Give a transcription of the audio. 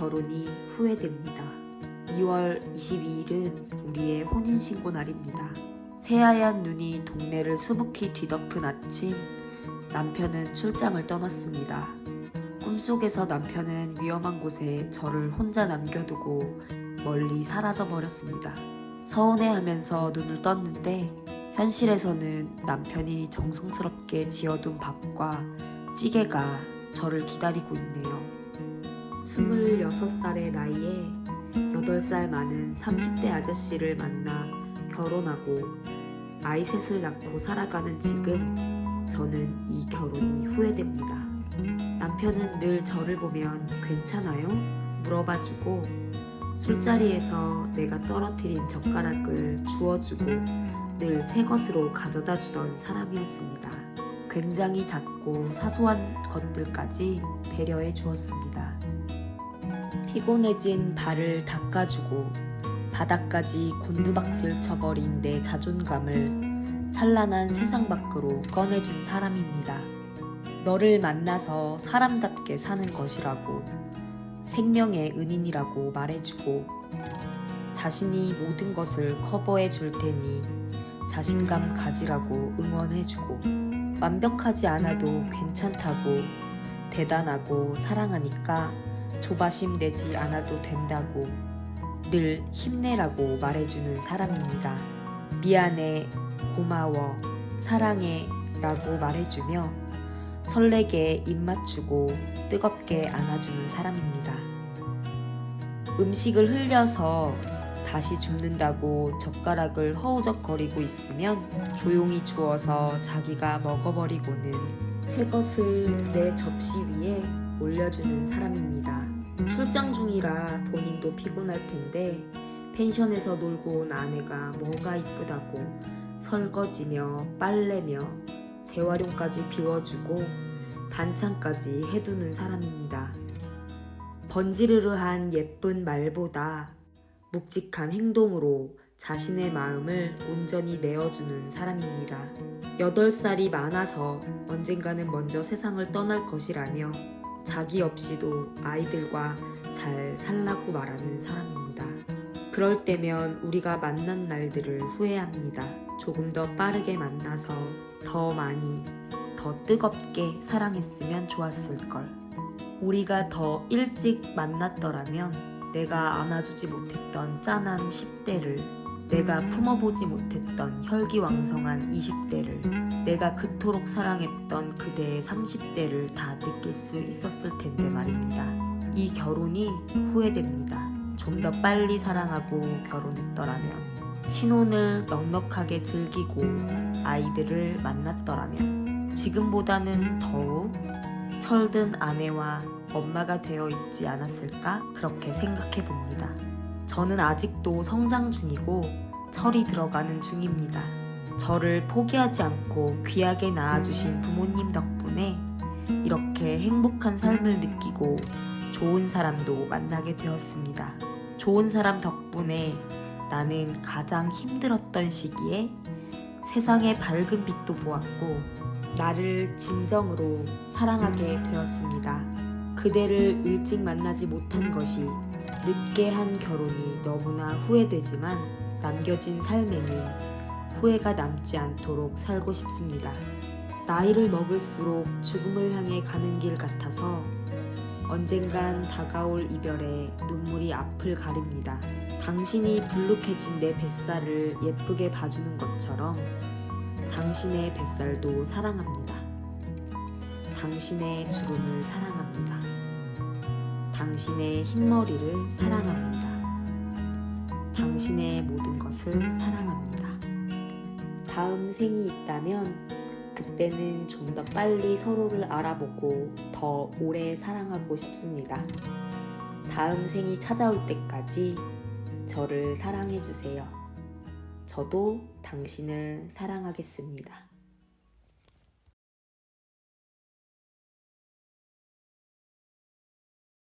결혼이 후회됩니다. 2월 22일은 우리의 혼인신고 날입니다. 새하얀 눈이 동네를 수북히 뒤덮은 아침, 남편은 출장을 떠났습니다. 꿈속에서 남편은 위험한 곳에 저를 혼자 남겨두고 멀리 사라져 버렸습니다. 서운해하면서 눈을 떴는데 현실에서는 남편이 정성스럽게 지어둔 밥과 찌개가 저를 기다리고 있네요. 26살의 나이에 8살 많은 30대 아저씨를 만나 결혼하고 아이 셋을 낳고 살아가는 지금 저는 이 결혼이 후회됩니다. 남편은 늘 저를 보면 괜찮아요? 물어봐주고 술자리에서 내가 떨어뜨린 젓가락을 주워주고 늘 새 것으로 가져다 주던 사람이었습니다. 굉장히 작고 사소한 것들까지 배려해 주었습니다. 피곤해진 발을 닦아주고 바닥까지 곤두박질 쳐버린 내 자존감을 찬란한 세상 밖으로 꺼내준 사람입니다. 너를 만나서 사람답게 사는 것이라고 생명의 은인이라고 말해주고 자신이 모든 것을 커버해 줄 테니 자신감 가지라고 응원해주고 완벽하지 않아도 괜찮다고 대단하고 사랑하니까 조바심 내지 않아도 된다고 늘 힘내라고 말해주는 사람입니다. 미안해, 고마워, 사랑해 라고 말해주며 설레게 입 맞추고 뜨겁게 안아주는 사람입니다. 음식을 흘려서 다시 줍는다고 젓가락을 허우적거리고 있으면 조용히 주어서 자기가 먹어버리고는 새 것을 내 접시 위에 올려주는 사람입니다. 출장 중이라 본인도 피곤할 텐데 펜션에서 놀고 온 아내가 뭐가 이쁘다고 설거지며 빨래며 재활용까지 비워주고 반찬까지 해두는 사람입니다. 번지르르한 예쁜 말보다 묵직한 행동으로 자신의 마음을 온전히 내어주는 사람입니다. 8살이 많아서 언젠가는 먼저 세상을 떠날 것이라며 자기 없이도 아이들과 잘 살라고 말하는 사람입니다. 그럴 때면 우리가 만난 날들을 후회합니다. 조금 더 빠르게 만나서 더 많이, 더 뜨겁게 사랑했으면 좋았을걸. 우리가 더 일찍 만났더라면 내가 안아주지 못했던 짠한 10대를, 내가 품어보지 못했던 혈기왕성한 20대를, 내가 그토록 사랑했던 그대의 30대를 다 느낄 수 있었을 텐데 말입니다. 이 결혼이 후회됩니다. 좀 더 빨리 사랑하고 결혼했더라면, 신혼을 넉넉하게 즐기고 아이들을 만났더라면, 지금보다는 더욱 철든 아내와 엄마가 되어 있지 않았을까 그렇게 생각해 봅니다. 저는 아직도 성장 중이고 철이 들어가는 중입니다. 저를 포기하지 않고 귀하게 낳아주신 부모님 덕분에 이렇게 행복한 삶을 느끼고 좋은 사람도 만나게 되었습니다. 좋은 사람 덕분에 나는 가장 힘들었던 시기에 세상의 밝은 빛도 보았고 나를 진정으로 사랑하게 되었습니다. 그대를 일찍 만나지 못한 것이 늦게 한 결혼이 너무나 후회되지만 남겨진 삶에는 후회가 남지 않도록 살고 싶습니다. 나이를 먹을수록 죽음을 향해 가는 길 같아서 언젠간 다가올 이별에 눈물이 앞을 가립니다. 당신이 불룩해진 내 뱃살을 예쁘게 봐주는 것처럼 당신의 뱃살도 사랑합니다. 당신의 주름을 사랑합니다. 당신의 흰머리를 사랑합니다. 당신의 모든 것을 사랑합니다. 다음 생이 있다면 그때는 좀 더 빨리 서로를 알아보고 더 오래 사랑하고 싶습니다. 다음 생이 찾아올 때까지 저를 사랑해 주세요. 저도 당신을 사랑하겠습니다.